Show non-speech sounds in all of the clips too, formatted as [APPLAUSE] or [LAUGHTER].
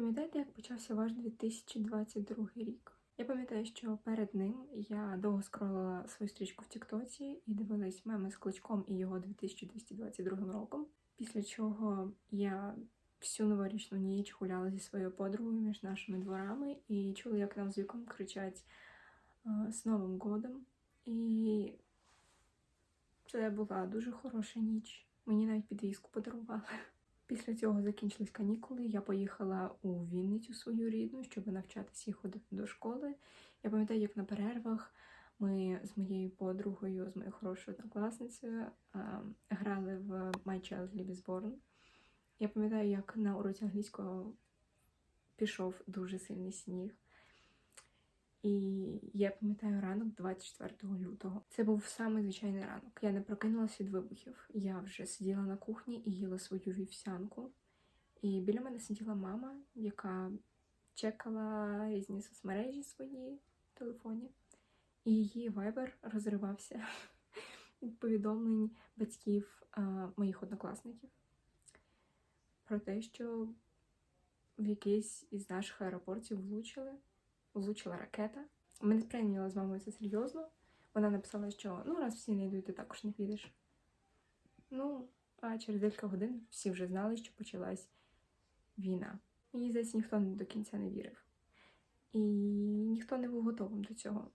пам'ятаєте, як почався ваш 2022 рік? Я пам'ятаю, що перед ним я довго скролила свою стрічку в Тіктоці і дивилась меми з кличком і його 2222 роком. Після чого я всю новорічну ніч гуляла зі своєю подругою між нашими дворами і чула, як нам з віком кричать з Новим годом. І це була дуже хороша ніч. Мені навіть підвіску подарували. Після цього закінчились канікули. Я поїхала у Вінницю свою рідну, щоб навчатися і ходити до школи. Я пам'ятаю, як на перервах ми з моєю подругою, з моєю хорошою однокласницею грали в My Child Born. Я пам'ятаю, як на уроці англійського пішов дуже сильний сніг. І я пам'ятаю ранок 24 лютого. Це був самий звичайний ранок. Я не прокинулася від вибухів. Я вже сиділа на кухні і їла свою вівсянку. І біля мене сиділа мама, яка чекала різні соцмережі свої в телефоні. І її вайбер розривався [LAUGHS] від повідомлень батьків а, моїх однокласників про те, що в якийсь із наших аеропортів влучили влучила ракета. Ми не сприйняли з мамою це серйозно. Вона написала, що ну, раз всі не йдуть, ти також не підеш. Ну, а через декілька годин всі вже знали, що почалась війна. Мені здається, ніхто до кінця не вірив. І ніхто не був готовим до цього.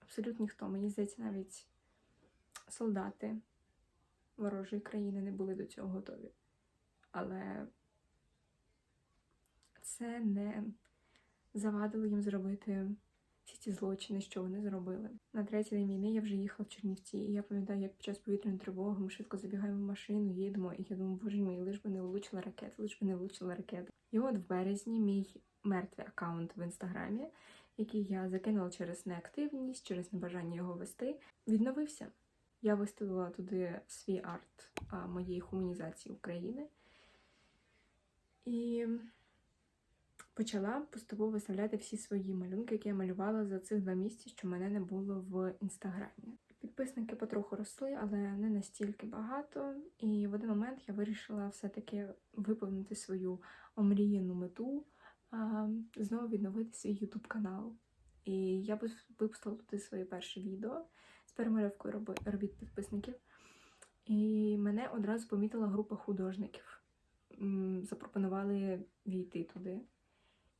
Абсолютно ніхто. Мені здається, навіть солдати ворожої країни не були до цього готові. Але це не завадили їм зробити всі ті злочини, що вони зробили. На третій день війни я вже їхала в Чернівці, і я пам'ятаю, як під час повітряної тривоги ми швидко забігаємо в машину, їдемо, і я думаю, боже мій, лиш би не влучила ракета, лиш би не влучила ракета. І от в березні мій мертвий аккаунт в інстаграмі, який я закинула через неактивність, через небажання його вести, відновився. Я виставила туди свій арт а, моєї хуманізації України. І почала поступово виставляти всі свої малюнки, які я малювала за цих два місяці, що мене не було в інстаграмі. Підписники потроху росли, але не настільки багато. І в один момент я вирішила все-таки виповнити свою омріяну мету, знову відновити свій ютуб канал. І я випустила туди своє перше відео з перемальовкою робіт підписників. І мене одразу помітила група художників. Запропонували війти туди.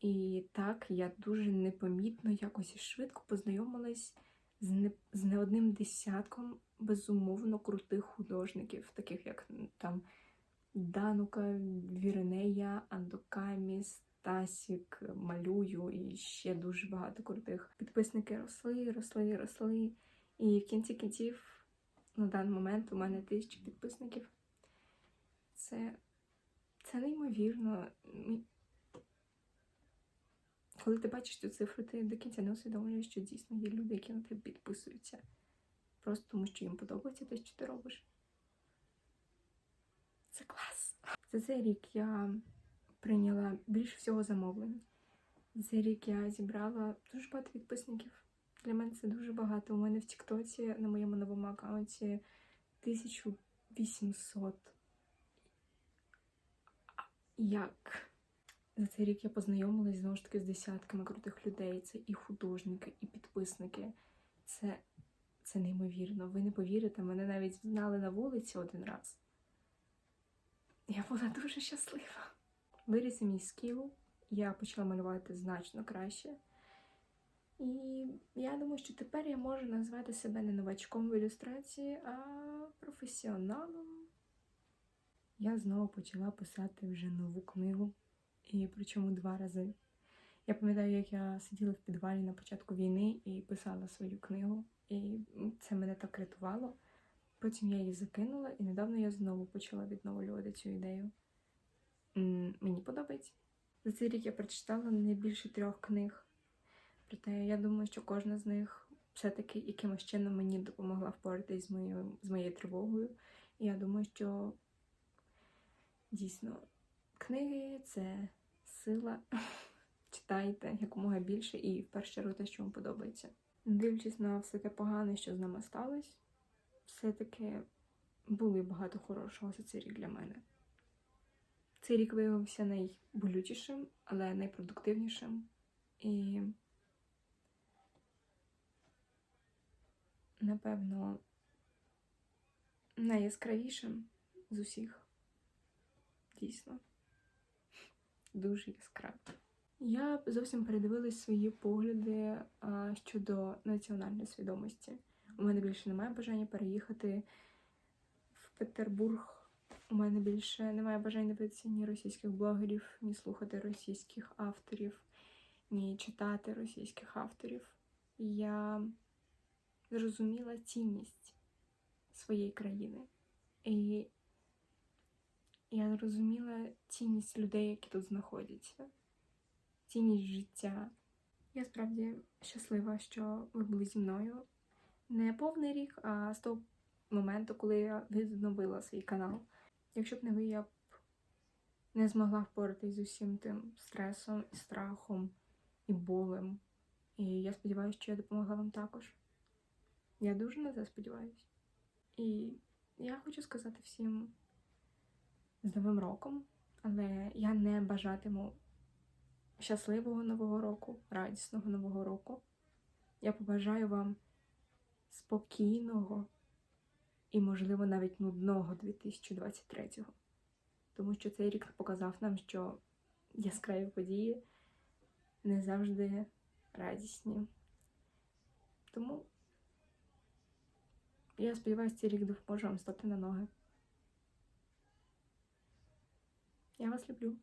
І так я дуже непомітно якось і швидко познайомилась з не, з не одним десятком безумовно крутих художників, таких як там Данука, Віренея, Андокамі, Стасік, Малюю і ще дуже багато крутих. Підписники росли, росли, росли. І в кінці кінців на даний момент у мене тисячі підписників. Це, Це неймовірно. Коли ти бачиш цю цифру, ти до кінця не усвідомлюєш, що дійсно є люди, які на тебе підписуються. Просто тому, що їм подобається те, що ти робиш. Це клас. За цей рік я прийняла більше всього замовлень. За цей рік я зібрала дуже багато підписників. Для мене це дуже багато. У мене в Тіктоці на моєму новому аккаунті 1800. Як? За цей рік я познайомилась знову ж таки з десятками крутих людей. Це і художники, і підписники. Це це неймовірно. Ви не повірите, мене навіть знали на вулиці один раз. Я була дуже щаслива. Виріс мій скіл, я почала малювати значно краще. І я думаю, що тепер я можу назвати себе не новачком в ілюстрації, а професіоналом. Я знову почала писати вже нову книгу і причому два рази. Я пам'ятаю, як я сиділа в підвалі на початку війни і писала свою книгу, і це мене так рятувало. Потім я її закинула, і недавно я знову почала відновлювати цю ідею. Мені подобається. За цей рік я прочитала не більше трьох книг. Проте я думаю, що кожна з них все-таки якимось чином мені допомогла впоратись з моєю, з моєю тривогою. І я думаю, що дійсно книги це сила. [LAUGHS] Читайте якомога більше і в першу чергу те, що вам подобається. Дивлячись на все те погане, що з нами сталося, все-таки було багато хорошого за цей рік для мене. Цей рік виявився найболючішим, але найпродуктивнішим і, напевно, найяскравішим з усіх. Дійсно. Дуже яскраво. Я зовсім передивилась свої погляди а, щодо національної свідомості. У мене більше немає бажання переїхати в Петербург. У мене більше немає бажання дивитися ні російських блогерів, ні слухати російських авторів, ні читати російських авторів. Я зрозуміла цінність своєї країни. І я зрозуміла цінність людей, які тут знаходяться, цінність життя. Я справді щаслива, що ви були зі мною не повний рік, а з того моменту, коли я відновила свій канал. Якщо б не ви, я б не змогла впоратись з усім тим стресом і страхом і болем. І я сподіваюся, що я допомогла вам також. Я дуже на це сподіваюся. І я хочу сказати всім з Новим роком, але я не бажатиму щасливого нового року, радісного нового року. Я побажаю вам спокійного і, можливо, навіть нудного 2023-го. Тому що цей рік показав нам, що яскраві події не завжди радісні. Тому я сподіваюся, цей рік допоможе вам стати на ноги. Я вас люблю.